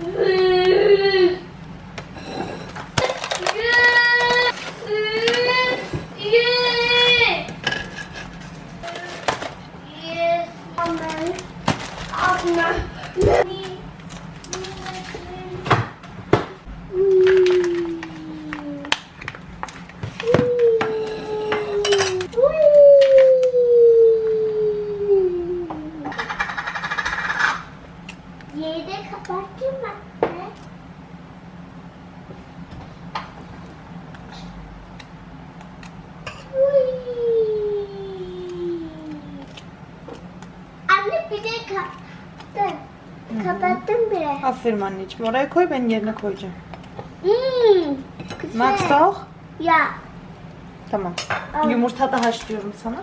Mm-hmm. anneciğim. Oraya koy ben yerine koyacağım. Hmm, güzel. Auch? Ya Tamam. Al. Yumurta da haşlıyorum sana.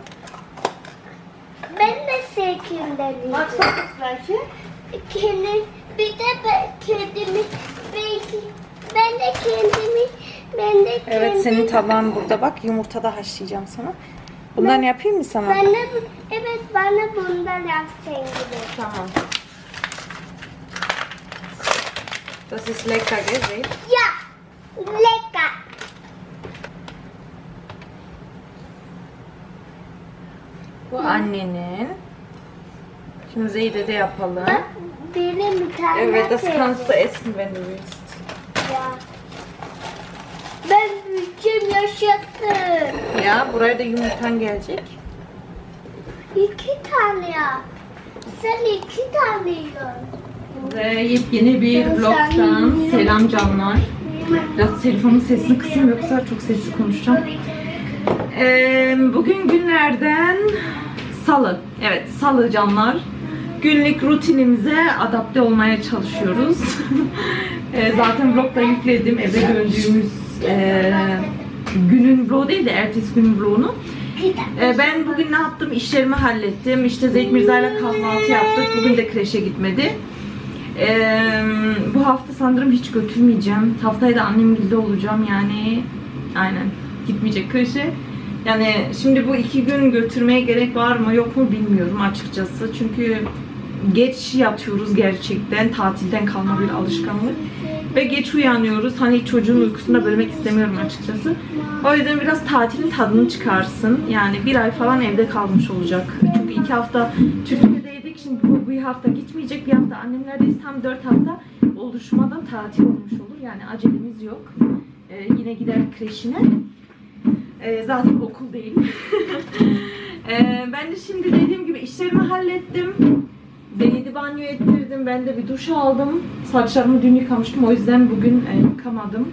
ben de sevkimden Max yiyeceğim. auch belki. Kendim, bir de ben kendimi belki ben de kendimi ben de kendimi Evet senin tabağın burada bak. Yumurta da haşlayacağım sana. Bundan yapayım mı sana? Bu- evet bana bundan yapsın gibi. Tamam. Das ist lecker, gell? Ya lecker. Bu annenin. Şimdi Zeyd'e de yapalım. Benim bir tane Evet, das sevdim. kannst du essen, wenn du willst. Ya. Ben bütün yaşattım. Ya, buraya da yumurtan gelecek. İki tane ya. Sen iki tane yiyorsun. Ve yepyeni bir vlogtan selam canlar. Biraz telefonun sesini kısayım yoksa çok sesli konuşacağım. Ee, bugün günlerden salı. Evet salı canlar. Günlük rutinimize adapte olmaya çalışıyoruz. Ee, zaten vlogda yükledim eve döndüğümüz ee, günün vlogu değil de ertesi günün vlogunu. Ee, ben bugün ne yaptım? İşlerimi hallettim. İşte Zeyt Mirza ile kahvaltı yaptık. Bugün de kreşe gitmedi. Ee, bu hafta sanırım hiç götürmeyeceğim. Haftaya da annemgilde olacağım yani. Aynen. Gitmeyecek kreşe. Yani şimdi bu iki gün götürmeye gerek var mı yok mu bilmiyorum açıkçası. Çünkü geç yatıyoruz gerçekten. Tatilden kalma bir alışkanlık. Ve geç uyanıyoruz. Hani çocuğun uykusunu da bölmek istemiyorum açıkçası. O yüzden biraz tatilin tadını çıkarsın. Yani bir ay falan evde kalmış olacak. Çünkü iki hafta Türkiye'deydik. Şimdi bu bir hafta gitmeyecek. Bir hafta annemlerdeyiz. Tam dört hafta oluşmadan tatil olmuş olur. Yani acelemiz yok. Ee, yine gider kreşine. Ee, zaten okul değil. Ee, ben de şimdi dediğim gibi işlerimi hallettim. Zeynep'i banyo ettirdim. Ben de bir duş aldım. Saçlarımı dün yıkamıştım. O yüzden bugün e, yıkamadım.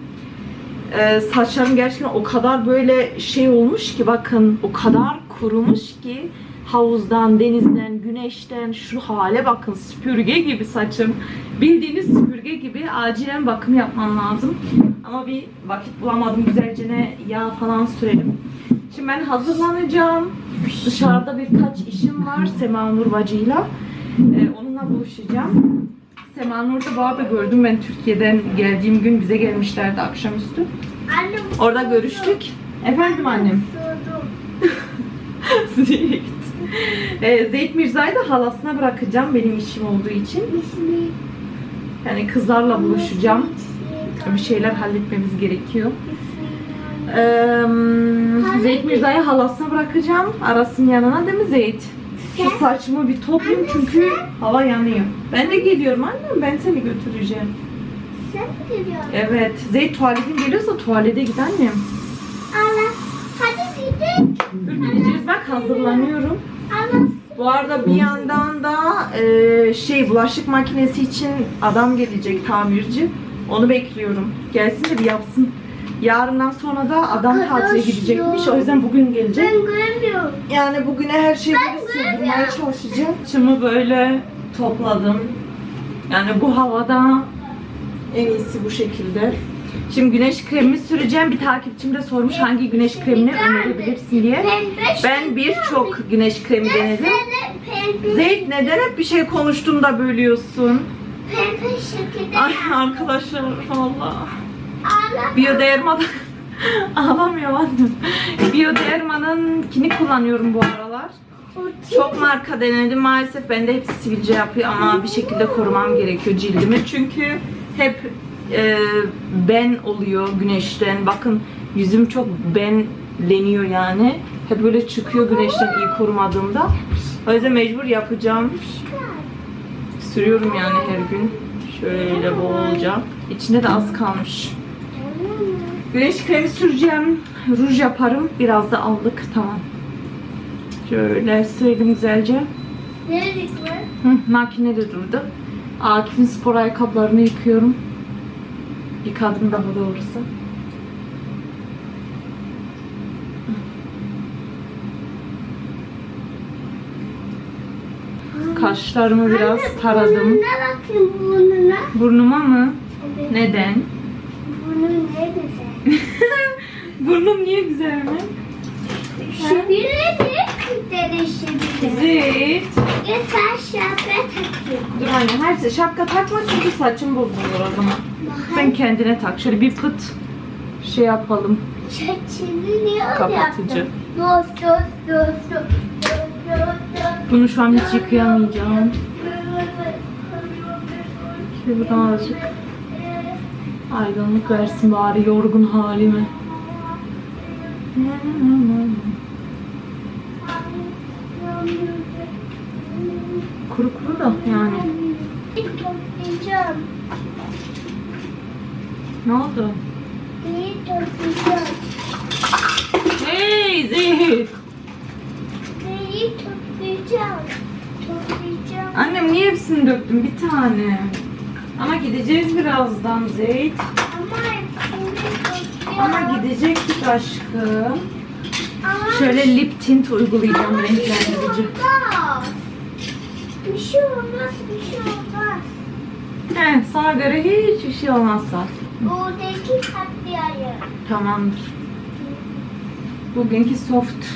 Ee, saçlarım gerçekten o kadar böyle şey olmuş ki bakın o kadar kurumuş ki havuzdan, denizden, güneşten şu hale bakın süpürge gibi saçım. Bildiğiniz süpürge gibi acilen bakım yapmam lazım. Ama bir vakit bulamadım. Güzelce ne yağ falan sürelim. Şimdi ben hazırlanacağım. Dışarıda birkaç işim var Sema Nur bacıyla. Ee, onunla buluşacağım. Sema Nur'da bu arada gördüm ben Türkiye'den geldiğim gün bize gelmişlerdi akşamüstü. Anne Orada görüştük. Efendim annem. sordum. Zeyt. Ee, Zeyt Mirza'yı da halasına bırakacağım benim işim olduğu için. Yani kızlarla buluşacağım. Bir şeyler halletmemiz gerekiyor. Ee, Zeyt Mirza'yı halasına bırakacağım. Aras'ın yanına değil mi Zeyt? Şu saçımı bir toplayayım çünkü hava yanıyor. Ben de geliyorum annem. Ben seni götüreceğim. Sen mi geliyorsun? Evet. Zeyt tuvaletin geliyorsa tuvalete git annem. Allah. Hadi gidelim. Dur gideceğiz bak hazırlanıyorum. Bu arada bir yandan da e, şey bulaşık makinesi için adam gelecek tamirci. Onu bekliyorum. Gelsin de bir yapsın. Yarından sonra da adam tatile gidecekmiş. O yüzden bugün gelecek. Ben görmüyorum. Yani bugüne her şeyi böyle sığdırmaya çalışacağım. Saçımı böyle topladım. Yani bu havada en iyisi bu şekilde. Şimdi güneş kremi süreceğim. Bir takipçim de sormuş hangi güneş kremini önerebilirsin diye. Ben birçok güneş kremi denedim. Pembe, Zeyt neden hep bir şey konuştuğunda bölüyorsun? pembe şekilde. Ay arkadaşlar. Allah. Bioderma'da ağlamıyor annem. Bioderma'nınkini kullanıyorum bu aralar. Çok marka denedim maalesef bende hepsi sivilce yapıyor ama bir şekilde korumam gerekiyor cildimi çünkü hep e, ben oluyor güneşten. Bakın yüzüm çok benleniyor yani. Hep böyle çıkıyor güneşten iyi korumadığımda. O yüzden mecbur yapacağım. Sürüyorum yani her gün. Şöyle bolca içinde de az kalmış. Güneş kremi süreceğim. Ruj yaparım. Biraz da aldık. Tamam. Şöyle sürelim güzelce. Nerede var? Hı, makinede durdu. Akif'in spor ayakkabılarını yıkıyorum. Yıkadım daha doğrusu. Kaşlarımı biraz taradım. Burnuna bakın burnuna. Burnuma mı? Evet. Neden? Burnun ne güzel. Burnum niye güzel mi? Bir şimdi. Zeyt. Geçen şapka takıyor. Dur anne her şey şapka takma çünkü saçım bozulur o zaman. Sen kendine tak. Şöyle bir pıt şey yapalım. Saçını niye Kapatıcı. Bunu şu an hiç yıkayamayacağım. Şöyle buradan azıcık aydınlık versin bari yorgun halime. Kuru kuru da yani. Toplayacağım. Ne oldu? İyi toplayacağım. Hey Zehir! İyi toplayacağım. Toplayacağım. Annem niye hepsini döktün? Bir tane. Ama gideceğiz birazdan Zeyt. Ama. Ama gidecektik aşkım. Ama Şöyle lip tint uygulayacağım renklendirici. Olmaz. Bir şey olmaz, bir şey olmaz. He, sana göre hiçbir şey olmazsa. Buradaki katlayayım. Tamamdır. Bugünkü soft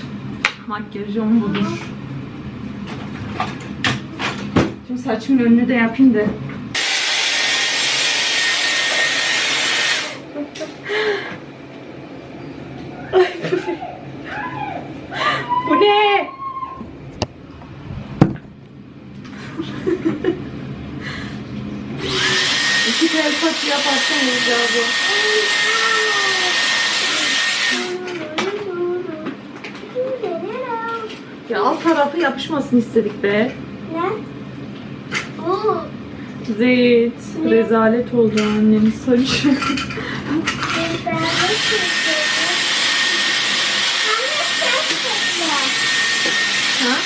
makyajım budur. Şimdi saçımın önünü de yapayım da. Bu ne? Tel saç yaparsan bu. Ya alt tarafı yapışmasın istedik be. Ne? Zeyt. Rezalet oldu annemin saçı. Ben de çekiyorum. Anne sen çekme. ha?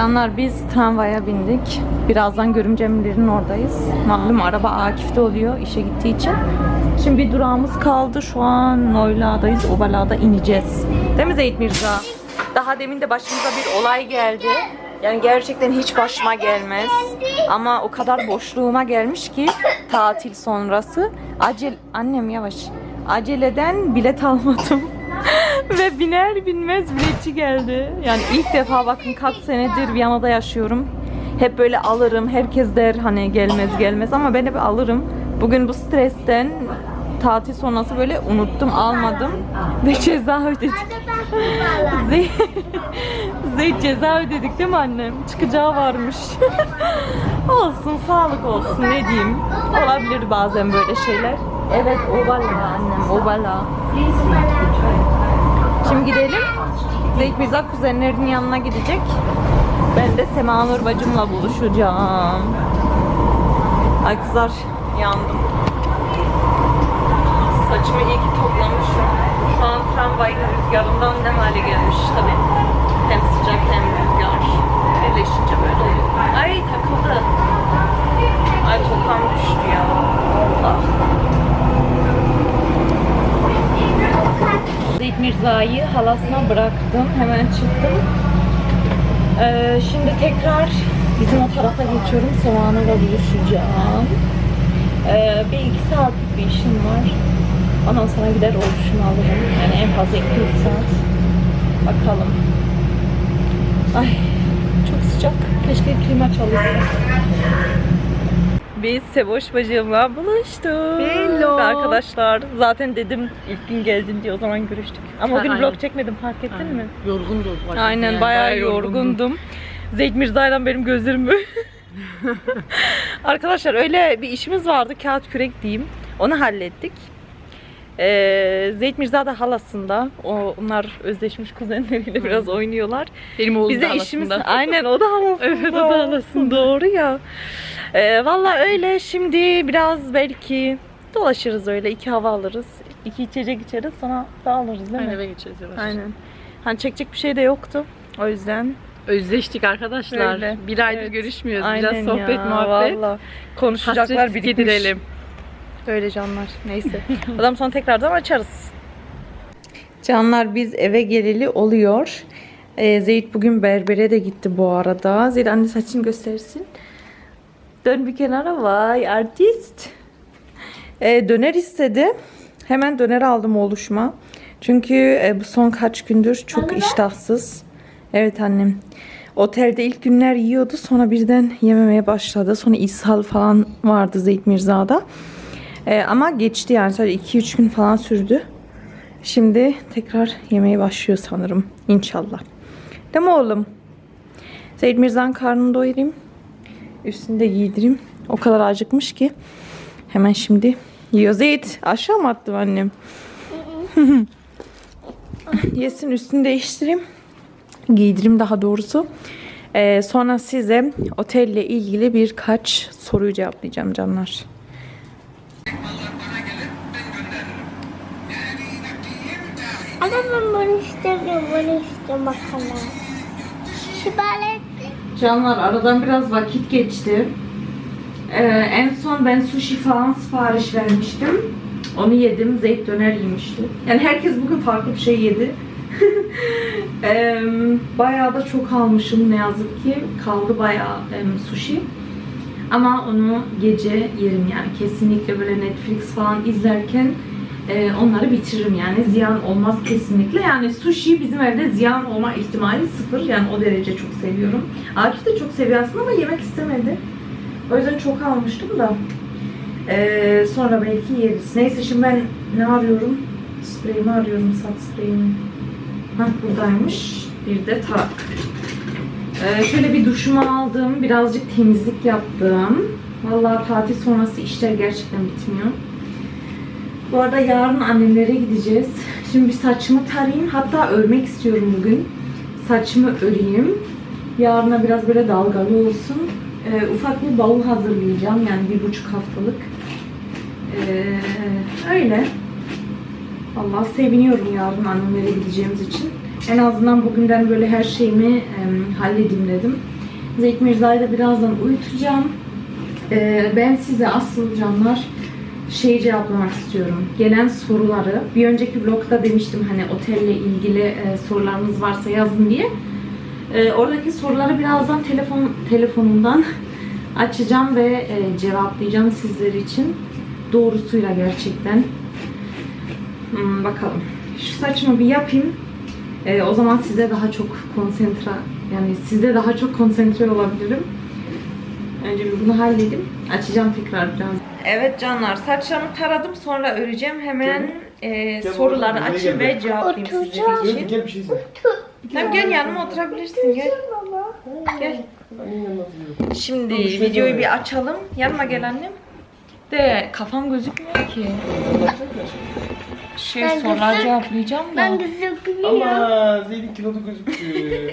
Canlar biz tramvaya bindik. Birazdan görümcemlerin oradayız. Malum araba Akif'te oluyor işe gittiği için. Şimdi bir durağımız kaldı. Şu an Noyla'dayız. Obala'da ineceğiz. Değil mi Zeyt Mirza? Daha demin de başımıza bir olay geldi. Yani gerçekten hiç başıma gelmez. Ama o kadar boşluğuma gelmiş ki tatil sonrası. Acel annem yavaş. Aceleden bilet almadım. Ve biner binmez biletçi geldi. Yani ilk defa bakın kaç senedir Viyana'da yaşıyorum. Hep böyle alırım. Herkes der hani gelmez gelmez ama ben hep alırım. Bugün bu stresten tatil sonrası böyle unuttum almadım ve ceza ödedik. Zey Zey ceza ödedik değil mi annem? Çıkacağı varmış. olsun sağlık olsun ne diyeyim. Olabilir bazen böyle şeyler. Evet ovala annem ovala. Şimdi gidelim. Zeyt Mirza kuzenlerinin yanına gidecek. Ben de Sema Nur bacımla buluşacağım. Ay kızlar yandım. Saçımı iyi ki toplamışım. Şu an tramvayın rüzgarından ne hale gelmiş tabi. Hem sıcak hem rüzgar. Birleşince böyle oluyor. Ay takıldı. Ay tokam düştü ya. Allah. Zeyt Mirza'yı halasına bıraktım. Hemen çıktım. Ee, şimdi tekrar bizim o tarafa geçiyorum. Sevana'la buluşacağım. Ee, bir iki saatlik bir işim var. Ondan sonra gider oluşumu alırım. Yani en fazla iki üç saat. Bakalım. Ay çok sıcak. Keşke klima çalışsa. Biz Sevoş bacımla buluştuk. Hello. Arkadaşlar zaten dedim ilk gün geldin diye o zaman görüştük. Ama o Ha, gün aynen. vlog çekmedim fark ettin mi? Yorgundu. Aynen Yani bayağı, yorgundum. Zeyd Mirza'yla benim gözlerim Arkadaşlar öyle bir işimiz vardı. Kağıt kürek diyeyim. Onu hallettik. Ee, Zeyd Mirza da halasında. O, onlar özleşmiş kuzenleriyle biraz oynuyorlar. Benim oğlum Bize da işimiz aslında. aynen o da halasında. Evet, o da halasında. Doğru ya. Ee, Valla öyle şimdi biraz belki dolaşırız öyle iki hava alırız. iki içecek içeriz sonra dağılırız değil mi? Aynen eve geçeceğiz yavaş. Aynen. Hani çekecek bir şey de yoktu. O yüzden Özleştik arkadaşlar. Öyle. Bir aydır Evet. görüşmüyoruz. Biraz sohbet muhabbet. valla. Konuşacaklar Hasret birikmiş. giderelim. Öyle canlar. Neyse. Adam sonra tekrardan açarız. Canlar biz eve geleli oluyor. Ee, Zeyt bugün berbere de gitti bu arada. Zeyt anne saçını göstersin. Dön bir kenara vay artist. Ee, döner istedi. Hemen döner aldım oluşma. Çünkü e, bu son kaç gündür çok iştahsız. Evet annem. Otelde ilk günler yiyordu. Sonra birden yememeye başladı. Sonra ishal falan vardı Zeyt Mirza'da. Ee, ama geçti yani sadece 2-3 gün falan sürdü. Şimdi tekrar yemeye başlıyor sanırım. İnşallah. Değil mi oğlum? Zeyd Mirza'nın karnını doyurayım. Üstünü de giydireyim. O kadar acıkmış ki. Hemen şimdi yiyor. Zeyd aşağı mı attım annem? Yesin üstünü değiştireyim. Giydireyim daha doğrusu. Ee, sonra size otelle ilgili birkaç soruyu cevaplayacağım canlar. Ama ben bunu istemiyorum. Bunu istiyorum bakalım. Şibalet. Canlar aradan biraz vakit geçti. Ee, en son ben sushi falan sipariş vermiştim. Onu yedim. Zeyt döner yemişti. Yani herkes bugün farklı bir şey yedi. Ee, bayağı da çok almışım ne yazık ki. Kaldı bayağı em, sushi. Ama onu gece yerim yani. Kesinlikle böyle Netflix falan izlerken e, onları bitiririm yani. Ziyan olmaz kesinlikle. Yani sushi bizim evde ziyan olma ihtimali sıfır. Yani o derece çok seviyorum. Akif de çok seviyor aslında ama yemek istemedi. O yüzden çok almıştım da. Ee, sonra belki yeriz. Neyse şimdi ben ne arıyorum? Spreyimi arıyorum. Saç spreyimi. Hah buradaymış. Bir de tarak. Ee, şöyle bir duşumu aldım. Birazcık temizlik yaptım. Vallahi tatil sonrası işler gerçekten bitmiyor. Bu arada yarın annemlere gideceğiz. Şimdi bir saçımı tarayayım. Hatta örmek istiyorum bugün. Saçımı öreyim. Yarına biraz böyle dalgalı olsun. Ee, ufak bir bavul hazırlayacağım. Yani bir buçuk haftalık. Ee, öyle. Allah seviniyorum yarın annemlere gideceğimiz için. En azından bugünden böyle her şeyimi em, halledeyim dedim. Zeyt Mirza'yı da birazdan uyutacağım. Ee, ben size asıl canlar şey cevaplamak istiyorum. Gelen soruları. Bir önceki vlogda demiştim hani otelle ilgili e, sorularınız varsa yazın diye. E, oradaki soruları birazdan telefon telefonumdan açacağım ve e, cevaplayacağım sizler için. Doğrusuyla gerçekten. Hmm, bakalım. Şu saçımı bir yapayım. E, o zaman size daha çok konsantre yani size daha çok konsantre olabilirim. Önce bir bunu halledeyim. Açacağım tekrar biraz. Evet canlar saçlarımı taradım sonra öreceğim. Hemen e, Gel soruları oğlum, açayım gel. ve cevaplayayım Oturacağım. sizler Gel, için. gel bir şey söyle. Tamam gel yanıma oturabilirsin gel. Gel. Şimdi videoyu bir açalım. Yanıma gel annem. De kafam gözükmüyor ki. Şey Ben sorular gözük- cevaplayacağım da. Ben gözükmüyorum. Ama Zeynep kilodu gözüküyor.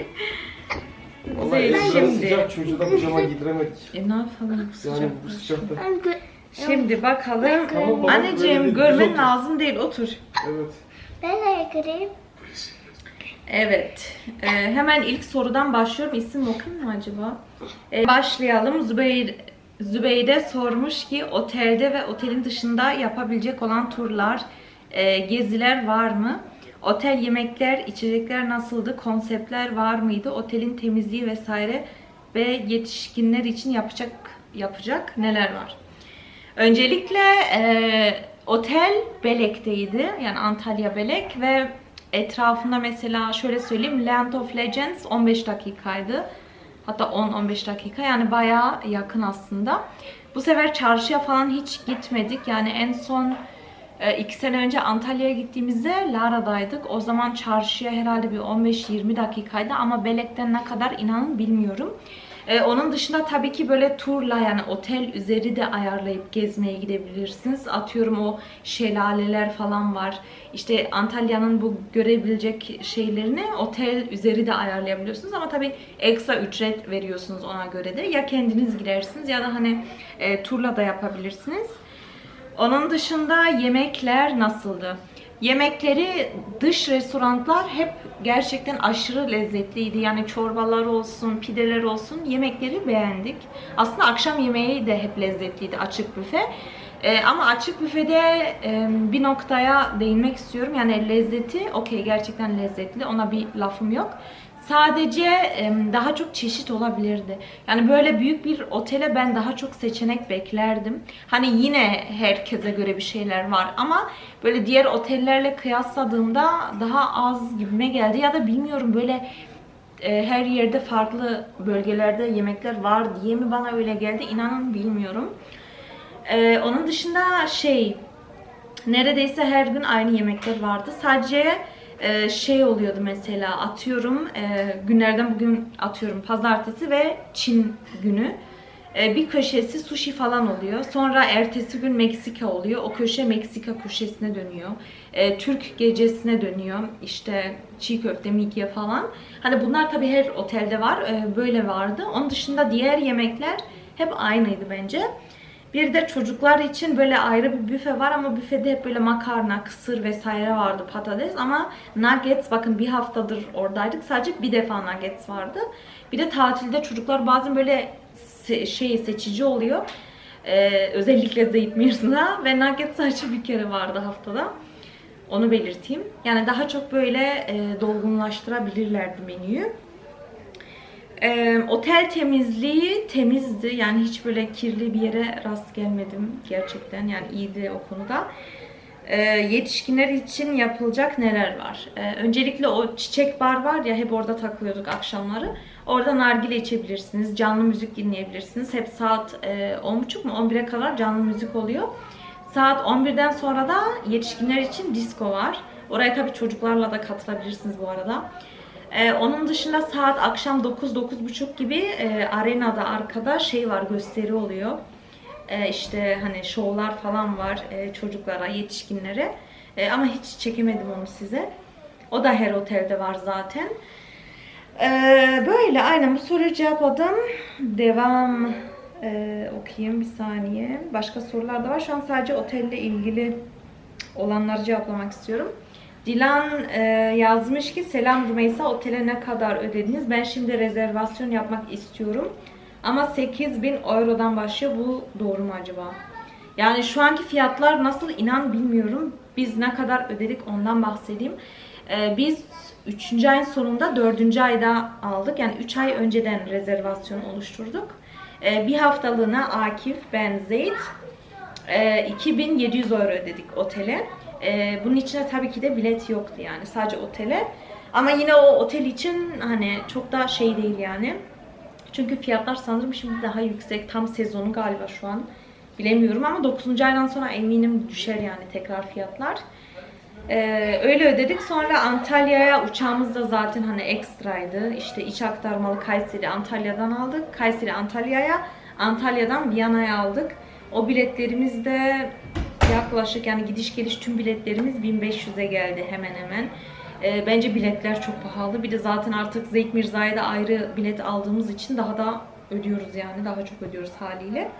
Vallahi Zeynep şimdi- sıcak çocuğu da pijama giydiremedik. E ne yapalım bu Yani sıcak. bu sıcakta. Ben gö- Şimdi bakalım. Tamam, baba, Anneciğim böyle görmen değil, lazım değil otur. Evet. ben göreyim. Evet. Ee, hemen ilk sorudan başlıyorum. İsim okuyayım mı acaba? Ee, başlayalım. Zübeyir, Zübeyde sormuş ki otelde ve otelin dışında yapabilecek olan turlar, e, geziler var mı? Otel yemekler, içecekler nasıldı? Konseptler var mıydı? Otelin temizliği vesaire ve yetişkinler için yapacak yapacak neler var? Öncelikle e, otel Belek'teydi. Yani Antalya Belek ve etrafında mesela şöyle söyleyeyim Land of Legends 15 dakikaydı. Hatta 10-15 dakika yani bayağı yakın aslında. Bu sefer çarşıya falan hiç gitmedik. Yani en son e, iki sene önce Antalya'ya gittiğimizde Lara'daydık. O zaman çarşıya herhalde bir 15-20 dakikaydı ama Belek'ten ne kadar inanın bilmiyorum. E, onun dışında tabii ki böyle turla yani otel üzeri de ayarlayıp gezmeye gidebilirsiniz. Atıyorum o şelaleler falan var. İşte Antalya'nın bu görebilecek şeylerini otel üzeri de ayarlayabiliyorsunuz ama tabii ekstra ücret veriyorsunuz ona göre de. Ya kendiniz gidersiniz ya da hani e, turla da yapabilirsiniz. Onun dışında yemekler nasıldı? Yemekleri dış restoranlar hep gerçekten aşırı lezzetliydi. Yani çorbalar olsun, pideler olsun yemekleri beğendik. Aslında akşam yemeği de hep lezzetliydi açık büfe. Ee, ama açık büfede e, bir noktaya değinmek istiyorum. Yani lezzeti okey gerçekten lezzetli. Ona bir lafım yok. Sadece daha çok çeşit olabilirdi. Yani böyle büyük bir otele ben daha çok seçenek beklerdim. Hani yine herkese göre bir şeyler var ama böyle diğer otellerle kıyasladığımda daha az gibime geldi ya da bilmiyorum böyle e, her yerde farklı bölgelerde yemekler var diye mi bana öyle geldi inanın bilmiyorum. E, onun dışında şey neredeyse her gün aynı yemekler vardı. Sadece e, şey oluyordu mesela atıyorum e, günlerden bugün atıyorum pazartesi ve Çin günü. E, bir köşesi sushi falan oluyor. Sonra ertesi gün Meksika oluyor. O köşe Meksika köşesine dönüyor. E, Türk gecesine dönüyor. İşte çiğ köfte, midye falan. Hani bunlar tabii her otelde var. Böyle vardı. Onun dışında diğer yemekler hep aynıydı bence. Bir de çocuklar için böyle ayrı bir büfe var ama büfede hep böyle makarna, kısır vesaire vardı patates ama nuggets bakın bir haftadır oradaydık sadece bir defa nuggets vardı. Bir de tatilde çocuklar bazen böyle se- şey seçici oluyor. Ee, özellikle Zeyt Mirza ve nugget sadece bir kere vardı haftada. Onu belirteyim. Yani daha çok böyle e, dolgunlaştırabilirlerdi menüyü. Ee, otel temizliği temizdi. Yani hiç böyle kirli bir yere rast gelmedim gerçekten. Yani iyiydi o konuda. Ee, yetişkinler için yapılacak neler var? Ee, öncelikle o çiçek bar var ya hep orada takılıyorduk akşamları. Orada nargile içebilirsiniz. Canlı müzik dinleyebilirsiniz. Hep saat e, 10.30 mu 11'e kadar canlı müzik oluyor. Saat 11'den sonra da yetişkinler için disco var. Oraya tabii çocuklarla da katılabilirsiniz bu arada. Ee, onun dışında saat akşam 9-9.30 gibi e, arenada arkada şey var gösteri oluyor. Ee, işte hani şovlar falan var e, çocuklara, yetişkinlere. E, ama hiç çekemedim onu size. O da her otelde var zaten. Ee, böyle aynen bu soruyu cevapladım. Devam e, okuyayım bir saniye. Başka sorular da var. Şu an sadece otelle ilgili olanları cevaplamak istiyorum. Dilan e, yazmış ki selam Rümeysa otele ne kadar ödediniz? Ben şimdi rezervasyon yapmak istiyorum. Ama 8000 eurodan başlıyor. Bu doğru mu acaba? Yani şu anki fiyatlar nasıl inan bilmiyorum. Biz ne kadar ödedik ondan bahsedeyim. E, biz 3. ayın sonunda 4. ayda aldık. Yani 3 ay önceden rezervasyon oluşturduk. E, bir haftalığına Akif, ben, Zeyd e, 2700 euro ödedik otele. E, bunun içine tabii ki de bilet yoktu yani sadece otele. Ama yine o otel için hani çok da şey değil yani. Çünkü fiyatlar sanırım şimdi daha yüksek. Tam sezonu galiba şu an. Bilemiyorum ama 9. aydan sonra eminim düşer yani tekrar fiyatlar. Ee, öyle ödedik. Sonra Antalya'ya uçağımız da zaten hani ekstraydı. İşte iç aktarmalı Kayseri Antalya'dan aldık. Kayseri Antalya'ya, Antalya'dan Viyana'ya aldık. O biletlerimiz de yaklaşık yani gidiş geliş tüm biletlerimiz 1500'e geldi hemen hemen. Ee, bence biletler çok pahalı. Bir de zaten artık Zeyt Mirza'ya da ayrı bilet aldığımız için daha da ödüyoruz yani. Daha çok ödüyoruz haliyle.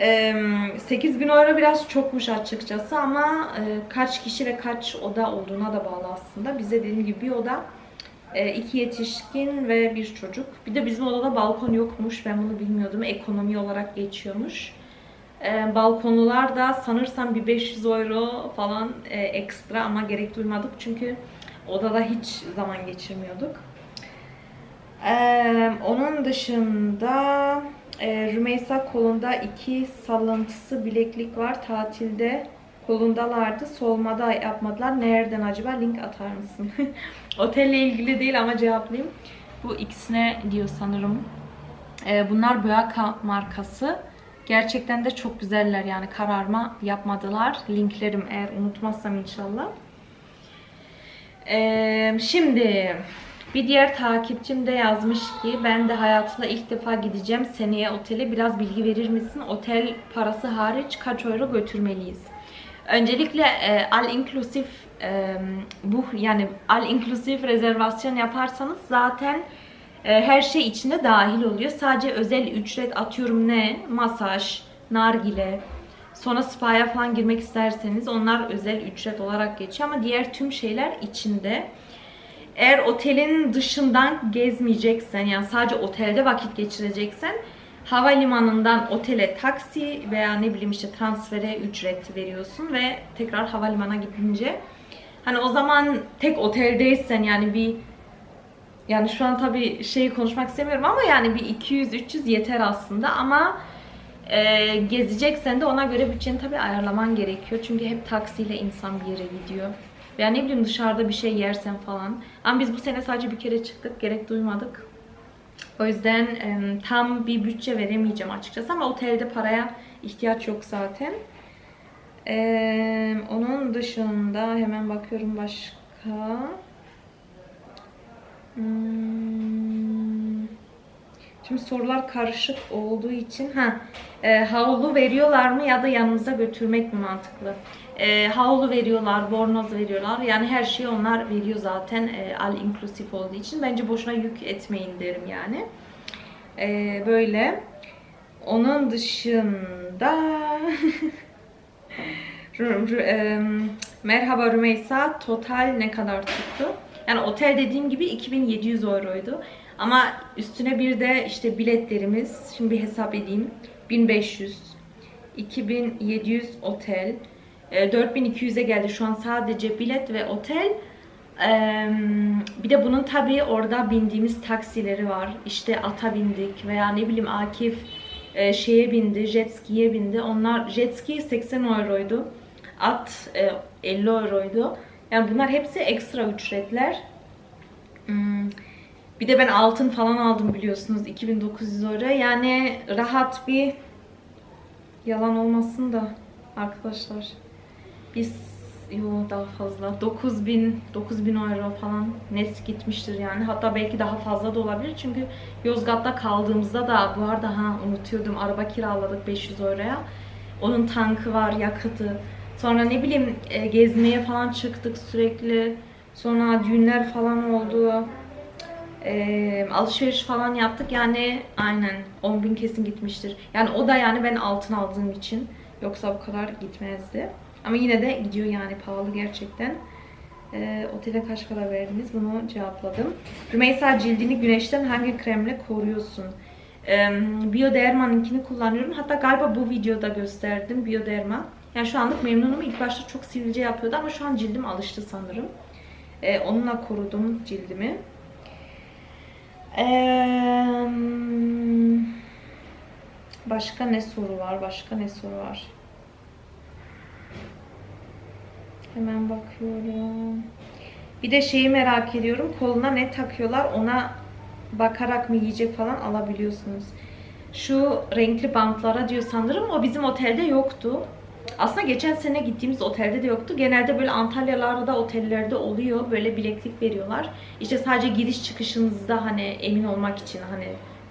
Ee, 8000 euro biraz çokmuş açıkçası ama e, kaç kişi ve kaç oda olduğuna da bağlı aslında. Bize dediğim gibi bir oda, e, iki yetişkin ve bir çocuk. Bir de bizim odada balkon yokmuş. Ben bunu bilmiyordum. Ekonomi olarak geçiyormuş. E, balkonlular da sanırsam bir 500 euro falan e, ekstra ama gerek duymadık çünkü odada hiç zaman geçirmiyorduk. Ee, onun dışında e, Rümeysa kolunda iki salıntısı bileklik var. Tatilde kolundalardı. Solmada yapmadılar. Nereden acaba? Link atar mısın? Otelle ilgili değil ama cevaplayayım. Bu ikisine diyor sanırım. Ee, bunlar Boyaka markası. Gerçekten de çok güzeller yani kararma yapmadılar. Linklerim eğer unutmazsam inşallah. Ee, şimdi bir diğer takipçim de yazmış ki ben de hayatımda ilk defa gideceğim seneye otele biraz bilgi verir misin? Otel parası hariç kaç euro götürmeliyiz? Öncelikle e, all inclusive e, bu yani all inclusive rezervasyon yaparsanız zaten her şey içinde dahil oluyor. Sadece özel ücret atıyorum ne? Masaj, nargile, sonra spa'ya falan girmek isterseniz onlar özel ücret olarak geçiyor ama diğer tüm şeyler içinde. Eğer otelin dışından gezmeyeceksen yani sadece otelde vakit geçireceksen havalimanından otele taksi veya ne bileyim işte transfere ücret veriyorsun ve tekrar havalimanına gidince hani o zaman tek oteldeysen yani bir yani şu an tabii şey konuşmak istemiyorum ama yani bir 200-300 yeter aslında ama e, gezeceksen de ona göre bütçeni tabii ayarlaman gerekiyor. Çünkü hep taksiyle insan bir yere gidiyor. Veya ne bileyim dışarıda bir şey yersen falan. Ama biz bu sene sadece bir kere çıktık. Gerek duymadık. O yüzden e, tam bir bütçe veremeyeceğim açıkçası ama otelde paraya ihtiyaç yok zaten. E, onun dışında hemen bakıyorum başka. Hmm. Şimdi sorular karışık olduğu için ha e, havlu veriyorlar mı ya da yanınıza götürmek mi mantıklı? E, havlu veriyorlar, bornoz veriyorlar. Yani her şeyi onlar veriyor zaten e, all inclusive olduğu için. Bence boşuna yük etmeyin derim yani. E, böyle. Onun dışında Merhaba Rümeysa total ne kadar tuttu? Yani otel dediğim gibi 2700 euroydu. Ama üstüne bir de işte biletlerimiz, şimdi bir hesap edeyim. 1500, 2700 otel, e, 4200'e geldi şu an sadece bilet ve otel. Bir de bunun tabii orada bindiğimiz taksileri var. İşte ata bindik veya ne bileyim Akif e, şeye bindi, jet ski'ye bindi. Onlar jet ski 80 euroydu. At e, 50 euroydu. Yani bunlar hepsi ekstra ücretler. Hmm, Bir de ben altın falan aldım biliyorsunuz 2900 euro. Yani rahat bir yalan olmasın da arkadaşlar. Biz yo daha fazla 9000 9000 euro falan net gitmiştir yani. Hatta belki daha fazla da olabilir. Çünkü Yozgat'ta kaldığımızda da bu arada ha unutuyordum araba kiraladık 500 euroya. Onun tankı var, yakıtı. Sonra ne bileyim e, gezmeye falan çıktık sürekli. Sonra düğünler falan oldu. E, alışveriş falan yaptık. Yani aynen 10 bin kesin gitmiştir. Yani o da yani ben altın aldığım için. Yoksa bu kadar gitmezdi. Ama yine de gidiyor yani pahalı gerçekten. E, otele kaç para verdiniz? Bunu cevapladım. Rümeysa cildini güneşten hangi kremle koruyorsun? E, Bioderma'nınkini kullanıyorum. Hatta galiba bu videoda gösterdim Bioderma. Yani şu anlık memnunum. İlk başta çok sivilce yapıyordu ama şu an cildim alıştı sanırım. E, onunla korudum cildimi. Eee, başka ne soru var? Başka ne soru var? Hemen bakıyorum. Bir de şeyi merak ediyorum. Koluna ne takıyorlar? Ona bakarak mı yiyecek falan alabiliyorsunuz. Şu renkli bantlara diyor sanırım. O bizim otelde yoktu. Aslında geçen sene gittiğimiz otelde de yoktu. Genelde böyle Antalyalarda otellerde oluyor. Böyle bileklik veriyorlar. İşte sadece giriş çıkışınızda hani emin olmak için hani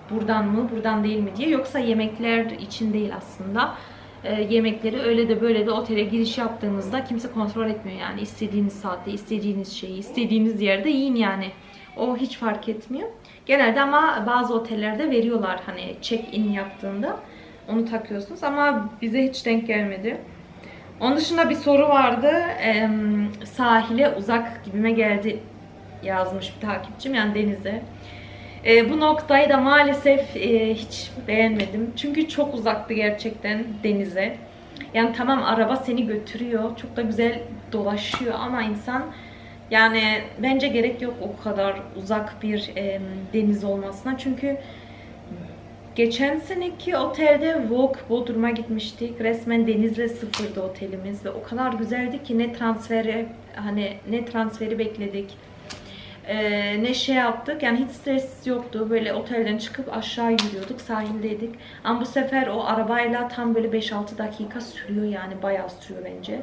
buradan mı buradan değil mi diye. Yoksa yemekler için değil aslında. Ee, yemekleri öyle de böyle de otele giriş yaptığınızda kimse kontrol etmiyor yani. istediğiniz saatte, istediğiniz şeyi, istediğiniz yerde yiyin yani. O hiç fark etmiyor. Genelde ama bazı otellerde veriyorlar hani check-in yaptığında. Onu takıyorsunuz ama bize hiç denk gelmedi. Onun dışında bir soru vardı. Ee, sahile uzak gibime geldi yazmış bir takipçim yani denize. Ee, bu noktayı da maalesef e, hiç beğenmedim. Çünkü çok uzaktı gerçekten denize. Yani tamam araba seni götürüyor. Çok da güzel dolaşıyor ama insan yani bence gerek yok o kadar uzak bir e, deniz olmasına. Çünkü Geçen seneki otelde Vogue Bodrum'a gitmiştik. Resmen denizle sıfırdı otelimiz ve o kadar güzeldi ki ne transferi hani ne transferi bekledik. Ee, ne şey yaptık yani hiç stres yoktu. Böyle otelden çıkıp aşağı yürüyorduk. Sahildeydik. Ama bu sefer o arabayla tam böyle 5-6 dakika sürüyor yani. Bayağı sürüyor bence.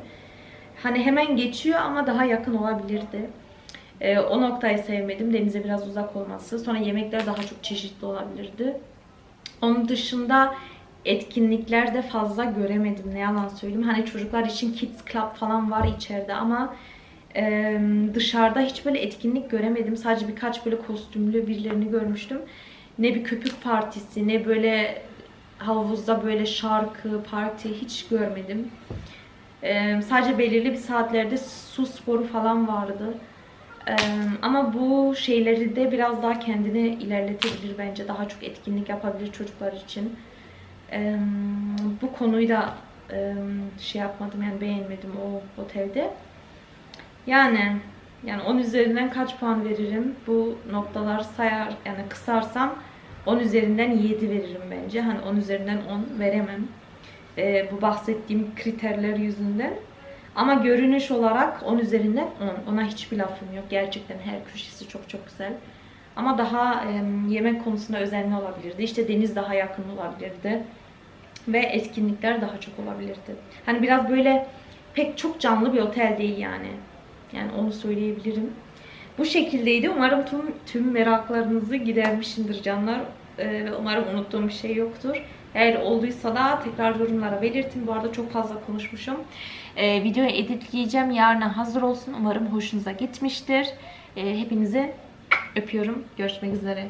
Hani hemen geçiyor ama daha yakın olabilirdi. Ee, o noktayı sevmedim. Denize biraz uzak olması. Sonra yemekler daha çok çeşitli olabilirdi. Onun dışında etkinlikler de fazla göremedim. Ne yalan söyleyeyim. Hani çocuklar için Kids Club falan var içeride ama e, dışarıda hiç böyle etkinlik göremedim. Sadece birkaç böyle kostümlü birilerini görmüştüm. Ne bir köpük partisi ne böyle havuzda böyle şarkı, parti hiç görmedim. E, sadece belirli bir saatlerde su sporu falan vardı. Ama bu şeyleri de biraz daha kendini ilerletebilir bence. Daha çok etkinlik yapabilir çocuklar için. Bu konuyu da şey yapmadım yani beğenmedim o otelde. Yani yani 10 üzerinden kaç puan veririm? Bu noktalar sayar yani kısarsam 10 üzerinden 7 veririm bence. Hani 10 üzerinden 10 veremem. Ee, bu bahsettiğim kriterler yüzünden. Ama görünüş olarak 10 üzerinden 10. Ona hiçbir lafım yok. Gerçekten her köşesi çok çok güzel. Ama daha e, yemek konusunda özenli olabilirdi. İşte deniz daha yakın olabilirdi. Ve etkinlikler daha çok olabilirdi. Hani biraz böyle pek çok canlı bir otel değil yani. Yani onu söyleyebilirim. Bu şekildeydi. Umarım tüm, tüm meraklarınızı gidermişimdir canlar. Ee, umarım unuttuğum bir şey yoktur. Eğer olduysa da tekrar yorumlara belirtin. Bu arada çok fazla konuşmuşum. Ee, videoyu editleyeceğim. Yarına hazır olsun. Umarım hoşunuza gitmiştir. Ee, hepinizi öpüyorum. Görüşmek üzere.